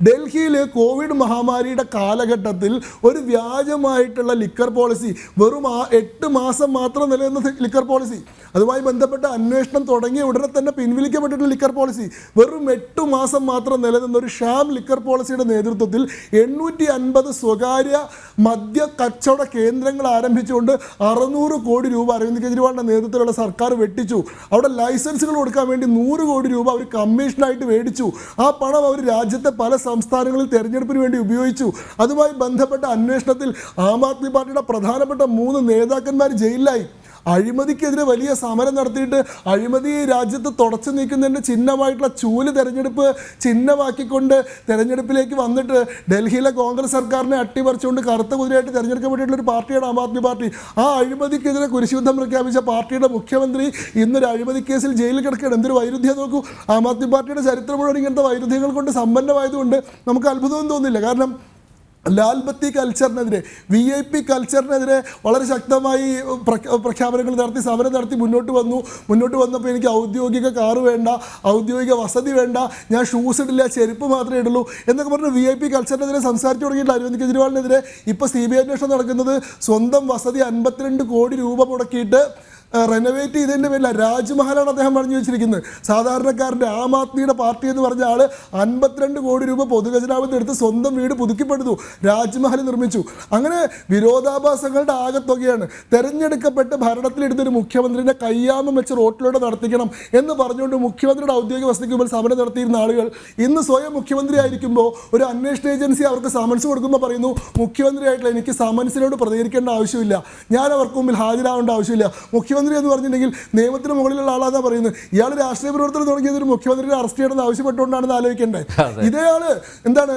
ഡൽഹിയിൽ കോവിഡ് മഹാമാരിയുടെ കാലഘട്ടത്തിൽ ഒരു വ്യാജമായിട്ടുള്ള ലിക്കർ പോളിസി വെറും ആ എട്ട് മാസം മാത്രം നിലനിന്ന ലിക്കർ പോളിസി അതുമായി ബന്ധപ്പെട്ട അന്വേഷണം തുടങ്ങിയ ഉടനെ തന്നെ പിൻവലിക്കപ്പെട്ടിട്ടുള്ള ലിക്കർ പോളിസി വെറും എട്ട് മാസം മാത്രം നിലനിന്ന ഒരു ഷാം ലിക്കർ പോളിസിയുടെ നേതൃത്വത്തിൽ എണ്ണൂറ്റി അൻപത് സ്വകാര്യ മദ്യ കച്ചവട കേന്ദ്രങ്ങൾ ആരംഭിച്ചുകൊണ്ട് അറുന്നൂറ് കോടി രൂപ അരവിന്ദ് കെജ്രിവാളിന്റെ നേതൃത്വത്തിലുള്ള സർക്കാർ വെട്ടിച്ചു. അവിടെ ലൈസൻസുകൾ കൊടുക്കാൻ വേണ്ടി നൂറ് കോടി രൂപ അവർ കമ്മീഷനായിട്ട് മേടിച്ചു. ആ പണം അവർ രാജ്യത്തെ പല സംസ്ഥാനങ്ങളിൽ തെരഞ്ഞെടുപ്പിന് വേണ്ടി ഉപയോഗിച്ചു. അതുമായി ബന്ധപ്പെട്ട അന്വേഷണത്തിൽ ആം ആദ്മി പാർട്ടിയുടെ പ്രധാനപ്പെട്ട മൂന്ന് നേതാക്കന്മാർ ജയിലിലായി. അഴിമതിക്കെതിരെ വലിയ സമരം നടത്തിയിട്ട് അഴിമതി രാജ്യത്ത് തുടച്ചു നീക്കുന്നതിന്റെ ചിഹ്നമായിട്ടുള്ള ചൂൽ തെരഞ്ഞെടുപ്പ് ചിഹ്നമാക്കിക്കൊണ്ട് തെരഞ്ഞെടുപ്പിലേക്ക് വന്നിട്ട് ഡൽഹിയിലെ കോൺഗ്രസ് സർക്കാരിനെ അട്ടിമറിച്ചുകൊണ്ട് കറുത്ത കുതിരയായിട്ട് തെരഞ്ഞെടുക്കപ്പെട്ടിട്ടുള്ള ഒരു പാർട്ടിയാണ് ആം ആദ്മി പാർട്ടി. ആ അഴിമതിക്കെതിരെ കുരിശുദ്ധം പ്രഖ്യാപിച്ച പാർട്ടിയുടെ മുഖ്യമന്ത്രി ഇന്നൊരു അഴിമതി കേസിൽ ജയിലിൽ കിടക്കുകയാണ്. എന്തൊരു വൈരുദ്ധ്യം നോക്കൂ. ആം ആദ്മി പാർട്ടിയുടെ ചരിത്രം മുഴുവൻ ഇങ്ങനത്തെ വൈരുദ്ധ്യങ്ങൾ കൊണ്ട് സമ്പന്നമായതുകൊണ്ട് നമുക്ക് അത്ഭുതമൊന്നും തോന്നില്ല കാരണം ലാൽ ബത്തി കൾച്ചറിനെതിരെ വി ഐ പി കൾച്ചറിനെതിരെ വളരെ ശക്തമായി പ്രഖ്യാ- പ്രഖ്യാപനങ്ങൾ നടത്തി സമരം നടത്തി മുന്നോട്ട് വന്നു. മുന്നോട്ട് വന്നപ്പോൾ എനിക്ക് ഔദ്യോഗിക കാറ് വേണ്ട ഔദ്യോഗിക വസതി വേണ്ട ഞാൻ ഷൂസ് ഇടില്ല ചെരുപ്പ് മാത്രമേ ഇടുള്ളൂ എന്നൊക്കെ പറഞ്ഞ് വി ഐ പി കൾച്ചറിനെതിരെ സംസാരിച്ചു തുടങ്ങിയിട്ടില്ല. അരവിന്ദ് കെജ്രിവാളിനെതിരെ ഇപ്പോൾ സി ബി ഐ അന്വേഷണം നടക്കുന്നത് സ്വന്തം വസതി അൻപത്തിരണ്ട് കോടി രൂപ മുടക്കിയിട്ട് റെനോവേറ്റ് ചെയ്തതിന്റെ പേരിൽ രാജ്മഹലാണ് അദ്ദേഹം പറഞ്ഞു വെച്ചിരിക്കുന്നത്. സാധാരണക്കാരന്റെ ആം ആദ്മിയുടെ പാർട്ടി എന്ന് പറഞ്ഞ ആൾ അൻപത്തിരണ്ട് കോടി രൂപ പൊതുഖജനാവിൽ എടുത്ത് സ്വന്തം വീട് പുതുക്കിപ്പെടുത്തു രാജ്മഹൽ നിർമ്മിച്ചു. അങ്ങനെ വിരോധാഭാസങ്ങളുടെ ആകത്തുകയാണ്. തെരഞ്ഞെടുക്കപ്പെട്ട് ഭരണത്തിലെടുത്തൊരു മുഖ്യമന്ത്രിയുടെ കയ്യാമം വെച്ച് റോട്ടിലൂടെ നടത്തിക്കണം എന്ന് പറഞ്ഞുകൊണ്ട് മുഖ്യമന്ത്രിയുടെ ഔദ്യോഗിക വസതിക്ക് മുമ്പിൽ സമരം നടത്തിയിരുന്ന ആളുകൾ ഇന്ന് സ്വയം മുഖ്യമന്ത്രി ആയിരിക്കുമ്പോൾ ഒരു അന്വേഷണ ഏജൻസി അവർക്ക് സമൻസ് കൊടുക്കുമ്പോൾ പറയുന്നു മുഖ്യമന്ത്രിയായിട്ടുള്ള എനിക്ക് സമൻസിനോട് പ്രതികരിക്കേണ്ട ആവശ്യമില്ല. ഞാൻ അവർക്ക് മുമ്പിൽ ഹാജരാവേണ്ട ആവശ്യമില്ല. മുഖ്യമന്ത്രി എന്ന് പറഞ്ഞിട്ടുണ്ടെങ്കിൽ നിയമത്തിന് മുകളിലുള്ള ആളാന്നാ പറയുന്നത്. ഇയാൾ രാഷ്ട്രീയ പ്രവർത്തനം തുടങ്ങിയത് ഒരു മുഖ്യമന്ത്രിയെ അറസ്റ്റ് ചെയ്യണമെന്ന് ആവശ്യപ്പെട്ടുകൊണ്ടാണെന്ന് ആലോചിക്കേണ്ടത് ഇതേ ആൾ എന്താണ്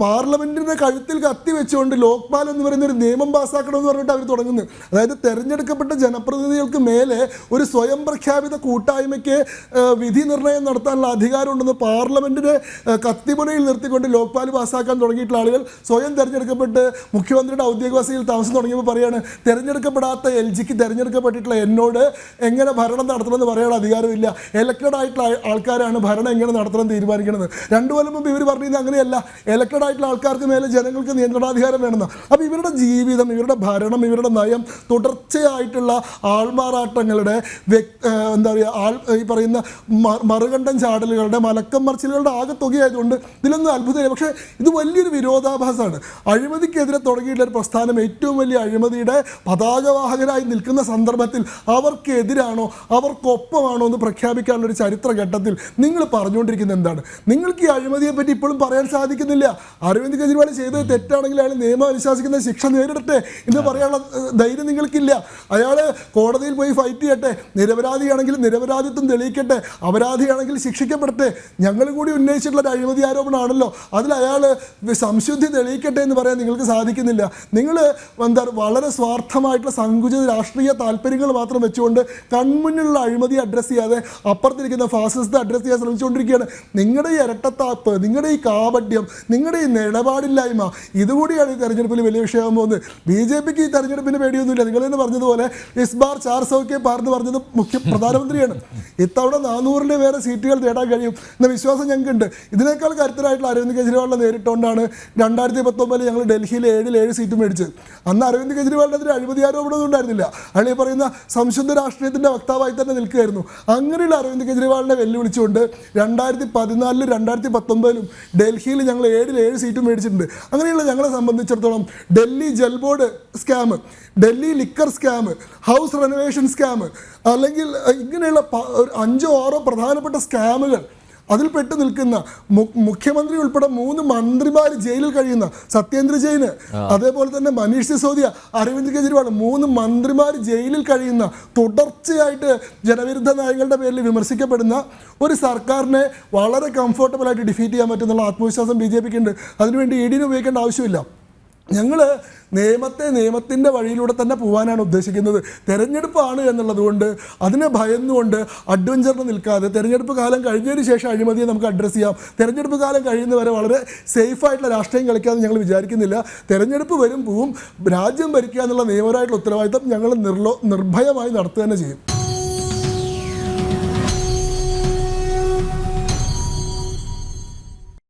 പാർലമെന്റിന്റെ കഴുത്തിൽ കത്തി വെച്ചുകൊണ്ട് ലോക്പാൽ എന്ന് പറയുന്ന ഒരു നിയമം പാസ്സാക്കണമെന്ന് പറഞ്ഞിട്ട് അവർ തുടങ്ങുന്നത്. അതായത് തെരഞ്ഞെടുക്കപ്പെട്ട ജനപ്രതിനിധികൾക്ക് മേലെ ഒരു സ്വയം പ്രഖ്യാപിത കൂട്ടായ്മയ്ക്ക് വിധി നിർണയം നടത്താനുള്ള അധികാരമുണ്ടെന്ന് പാർലമെന്റിനെ ഏഹ്, കത്തിമുനയിൽ നിർത്തിക്കൊണ്ട് ലോക്പാൽ പാസ്സാക്കാൻ തുടങ്ങിയിട്ടുള്ള ആളുകൾ സ്വയം തെരഞ്ഞെടുക്കപ്പെട്ട് മുഖ്യമന്ത്രിയുടെ ഔദ്യോഗിക വസതിയിൽ താമസം തുടങ്ങിയപ്പോൾ പറയാണ് തെരഞ്ഞെടുക്കപ്പെടാത്ത എൽ ജിക്ക് തെരഞ്ഞെടുക്കപ്പെട്ടിട്ടുള്ള എന്നോട് എങ്ങനെ ഭരണം നടത്തണമെന്ന് പറയാനുള്ള അധികാരമില്ല. എലക്റ്റഡ് ആയിട്ടുള്ള ആൾക്കാരാണ് ഭരണം എങ്ങനെ നടത്തണം തീരുമാനിക്കുന്നത് രണ്ടു കൊല്ലം മുമ്പ് ഇവർ പറഞ്ഞിരുന്നത് അങ്ങനെയല്ല. എലക്റ്റഡ് ആയിട്ടുള്ള ആൾക്കാർക്ക് മേലെ ജനങ്ങൾക്ക് നിയന്ത്രണാധികാരം വേണമെന്ന്. അപ്പോൾ ഇവരുടെ ജീവിതം ഇവരുടെ ഭരണം ഇവരുടെ നയം തുടർച്ചയായിട്ടുള്ള ആൾമാറാട്ടങ്ങളുടെ എന്താ പറയുക ആൾ ഈ പറയുന്ന മ- മറുകണ്ഠം ചാടലുകളുടെ മലക്കം മറിച്ചിലുകളുടെ ആകെ തുകയായതുകൊണ്ട് ഇതിലൊന്നും അത്ഭുതമില്ല. പക്ഷേ ഇത് വലിയൊരു വിരോധാഭാസമാണ്. അഴിമതിക്കെതിരെ തുടങ്ങിയിട്ടുള്ള ഒരു പ്രസ്ഥാനം ഏറ്റവും വലിയ അഴിമതിയുടെ പതാകവാഹകരായി നിൽക്കുന്ന സന്ദർഭത്തിൽ അവർക്കെതിരാണോ അവർക്കൊപ്പമാണോ എന്ന് പ്രഖ്യാപിക്കാനുള്ള ഒരു ചരിത്ര ഘട്ടത്തിൽ നിങ്ങൾ പറഞ്ഞുകൊണ്ടിരിക്കുന്നത് എന്താണ്? നിങ്ങൾക്ക് ഈ അഴിമതിയെ പറ്റി ഇപ്പോഴും പറയാൻ സാധിക്കുന്നില്ല. അരവിന്ദ് കെജ്രിവാൾ ചെയ്തത് തെറ്റാണെങ്കിൽ അയാൾ നിയമം അനുശാസിക്കുന്ന ശിക്ഷ നേരിടട്ടെ എന്ന് പറയാനുള്ള ധൈര്യം നിങ്ങൾക്കില്ല. അയാൾ കോടതിയിൽ പോയി ഫൈറ്റ് ചെയ്യട്ടെ. നിരപരാധിയാണെങ്കിൽ നിരപരാധിത്വം തെളിയിക്കട്ടെ. അപരാധിയാണെങ്കിൽ ശിക്ഷിക്കപ്പെടട്ടെ. ഞങ്ങൾ കൂടി ഉന്നയിച്ചിട്ടുള്ള ഒരു അഴിമതി ആരോപണമാണല്ലോ. അതിൽ അയാൾ സംശുദ്ധി തെളിയിക്കട്ടെ എന്ന് പറയാൻ നിങ്ങൾക്ക് സാധിക്കുന്നില്ല. നിങ്ങൾ എന്താ വളരെ സ്വാർത്ഥമായിട്ടുള്ള സങ്കുചിത രാഷ്ട്രീയ താല്പര്യങ്ങൾ മാത്രം വെച്ചുകൊണ്ട് കൺമുന്നിലുള്ള അഴിമതി അഡ്രസ്സ് ചെയ്യാതെ അപ്പുറത്തിരിക്കുന്ന ഫാസിസത്തെ അഡ്രസ്സ് ചെയ്യാൻ ശ്രമിച്ചുകൊണ്ടിരിക്കുകയാണ്. നിങ്ങളുടെ ഈ ഇരട്ടത്താപ്പ് നിങ്ങളുടെ ഈ കാപട്യം നിങ്ങളുടെ ഈ നിലപാടില്ലായ്മ ഇതുകൂടിയാണ് ഈ തെരഞ്ഞെടുപ്പിൽ വലിയ വിഷയമാകാൻ പോകുന്നത്. ബി ജെ പിക്ക് ഈ തെരഞ്ഞെടുപ്പിന് പേടിയൊന്നുമില്ല. നിങ്ങൾ തന്നെ പറഞ്ഞതുപോലെ ഇസ്ബാർ ചാർ സൗക്കെ പാർന്ന് പറഞ്ഞത് മുഖ്യ പ്രധാനമന്ത്രിയാണ്. ഇത്തവണ നാനൂറിന്റെ വേറെ സീറ്റുകൾ നേടാൻ കഴിയും എന്ന വിശ്വാസം ഞങ്ങൾക്കുണ്ട്. ഇതിനേക്കാൾ കരുത്തരായിട്ടുള്ള അരവിന്ദ് കെജ്രിവാളിനെ നേരിട്ടുകൊണ്ടാണ് രണ്ടായിരത്തി പത്തൊമ്പതിൽ ഞങ്ങൾ ഡൽഹിയിൽ ഏഴിൽ ഏഴ് സീറ്റ് മേടിച്ചത്. അന്ന് അരവിന്ദ് കെജ്രിവാളിനെതിരെ അഴിമതി ആരോപണമൊന്നും ഉണ്ടായിരുന്നില്ല. അയാൾ ഈ പറയുന്ന സംശുദ്ധ രാഷ്ട്രീയത്തിന്റെ വക്താവായി തന്നെ നിൽക്കുകയായിരുന്നു. അങ്ങനെയുള്ള അരവിന്ദ് കെജ്രിവാളിനെ വെല്ലുവിളിച്ചുകൊണ്ട് രണ്ടായിരത്തി പതിനാലിലും രണ്ടായിരത്തി പത്തൊമ്പതിലും ഡൽഹിയിൽ ഞങ്ങൾ ഏഴിൽ ഏഴ് സീറ്റ് മേടിച്ചിട്ടുണ്ട്. അങ്ങനെയുള്ള ഞങ്ങളെ സംബന്ധിച്ചിടത്തോളം Delhi Jal board scam Delhi liquor scam house renovation scam അല്ലെങ്കിൽ ഇങ്ങനെയുള്ള അഞ്ചോ ആറോ പ്രധാനപ്പെട്ട സ്കാമുകൾ അതിൽ പെട്ടു നിൽക്കുന്ന മുഖ്യമന്ത്രി ഉൾപ്പെടെ മൂന്ന് മന്ത്രിമാർ ജയിലിൽ കഴിയുന്ന സത്യേന്ദ്ര ജെയിന് അതേപോലെ തന്നെ മനീഷ് സിസോദിയ അരവിന്ദ് കെജ്രിവാൾ മൂന്ന് മന്ത്രിമാർ ജയിലിൽ കഴിയുന്ന തുടർച്ചയായിട്ട് ജനവിരുദ്ധ നയങ്ങളുടെ പേരിൽ വിമർശിക്കപ്പെടുന്ന ഒരു സർക്കാരിനെ വളരെ കംഫർട്ടബിൾ ആയിട്ട് ഡിഫീറ്റ് ചെയ്യാൻ പറ്റുന്നുള്ള ആത്മവിശ്വാസം ബി ജെ പിക്ക് ഉണ്ട്. അതിനുവേണ്ടി ഇ ഡിനെ ഉപയോഗിക്കേണ്ട ആവശ്യമില്ല. ഞങ്ങൾ നിയമത്തെ നിയമത്തിന്റെ വഴിയിലൂടെ തന്നെ പോകാനാണ് ഉദ്ദേശിക്കുന്നത്. തെരഞ്ഞെടുപ്പാണ് എന്നുള്ളതുകൊണ്ട് അതിനെ ഭയന്നുകൊണ്ട് അഡ്വഞ്ചറിന് നിൽക്കാതെ തെരഞ്ഞെടുപ്പ് കാലം കഴിഞ്ഞതിന് ശേഷം അഴിമതിയെ നമുക്ക് അഡ്രസ്സ് ചെയ്യാം. തെരഞ്ഞെടുപ്പ് കാലം കഴിയുന്നവരെ വളരെ സേഫായിട്ടുള്ള രാഷ്ട്രീയം കളിക്കാമെന്ന് ഞങ്ങൾ വിചാരിക്കുന്നില്ല. തെരഞ്ഞെടുപ്പ് വരും പോവും രാജ്യം ഭരിക്കുക എന്നുള്ള നിയമപരമായിട്ടുള്ള ഉത്തരവാദിത്തം ഞങ്ങൾ നിർലോ നിർഭയമായി നടത്തുക തന്നെ ചെയ്യും.